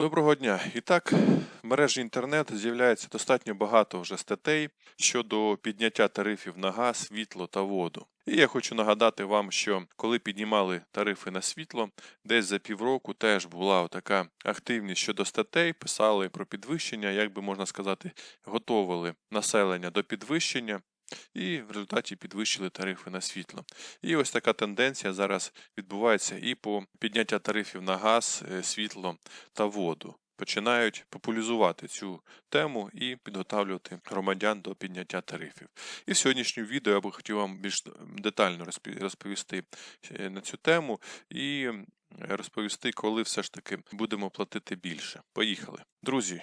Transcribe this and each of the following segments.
Доброго дня. І так, в мережі інтернет з'являється достатньо багато вже статей щодо підняття тарифів на газ, світло та воду. І я хочу нагадати вам, що коли піднімали тарифи на світло, десь за півроку теж була така активність щодо статей, писали про підвищення, як би можна сказати, готовили населення до підвищення. І в результаті підвищили тарифи на світло. І ось така тенденція зараз відбувається і по підняття тарифів на газ, е, світло та воду. Починають популяризувати цю тему і підготовлювати громадян до підняття тарифів. І в сьогоднішньому відео я би хотів вам більш детально розповісти е, на цю тему і розповісти, коли все ж таки будемо платити більше. Поїхали. Друзі,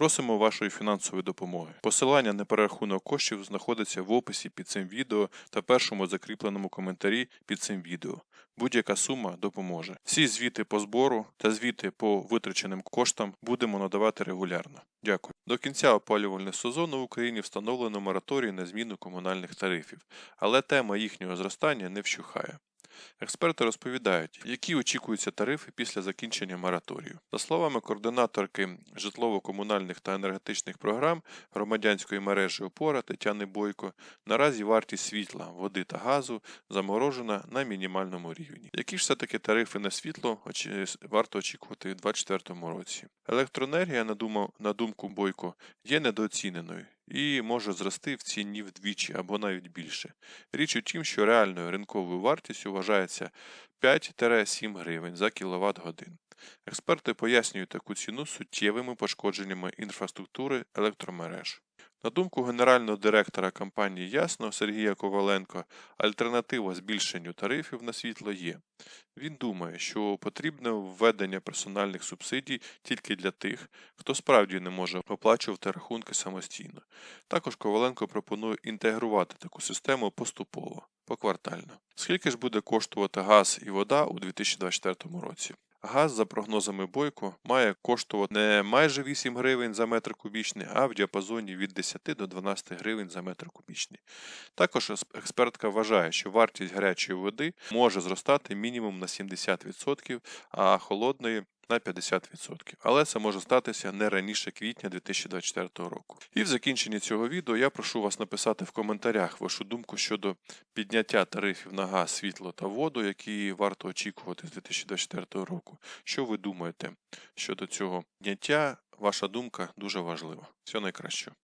Просимо вашої фінансової допомоги. Посилання на перерахунок коштів знаходиться в описі під цим відео та першому закріпленому коментарі під цим відео. Будь-яка сума допоможе. Всі звіти по збору та звіти по витраченим коштам будемо надавати регулярно. Дякую. До кінця опалювального сезону в Україні встановлено мораторій на зміну комунальних тарифів, але тема їхнього зростання не вщухає. Експерти розповідають, які очікуються тарифи після закінчення мораторію. За словами координаторки житлово-комунальних та енергетичних програм громадянської мережі опора Тетяни Бойко, наразі вартість світла, води та газу заморожена на мінімальному рівні. Які ж все-таки тарифи на світло варто очікувати у 2024 році? Електроенергія, на думку Бойко, є недооціненою і може зрости в ціні вдвічі або навіть більше. Річ у тім, що реальною ринковою вартістю вважається 5-7 гривень за кіловат годин. Експерти пояснюють таку ціну суттєвими пошкодженнями інфраструктури електромереж. На думку генерального директора компанії Ясно Сергія Коваленко, альтернатива збільшенню тарифів на світло є. Він думає, що потрібне введення персональних субсидій тільки для тих, хто справді не може оплачувати рахунки самостійно. Також Коваленко пропонує інтегрувати таку систему поступово, поквартально. Скільки ж буде коштувати газ і вода у 2024 році? Газ, за прогнозами Бойко, має коштувати не майже 8 гривень за метр кубічний, а в діапазоні від 10 до 12 гривень за метр кубічний. Також експертка вважає, що вартість гарячої води може зростати мінімум на 70%, а холодної на 50%. Але це може статися не раніше квітня 2024 року. І в закінченні цього відео я прошу вас написати в коментарях вашу думку щодо підняття тарифів на газ, світло та воду, які варто очікувати з 2024 року. Що ви думаєте щодо цього підняття? Ваша думка дуже важлива. Всього найкращого.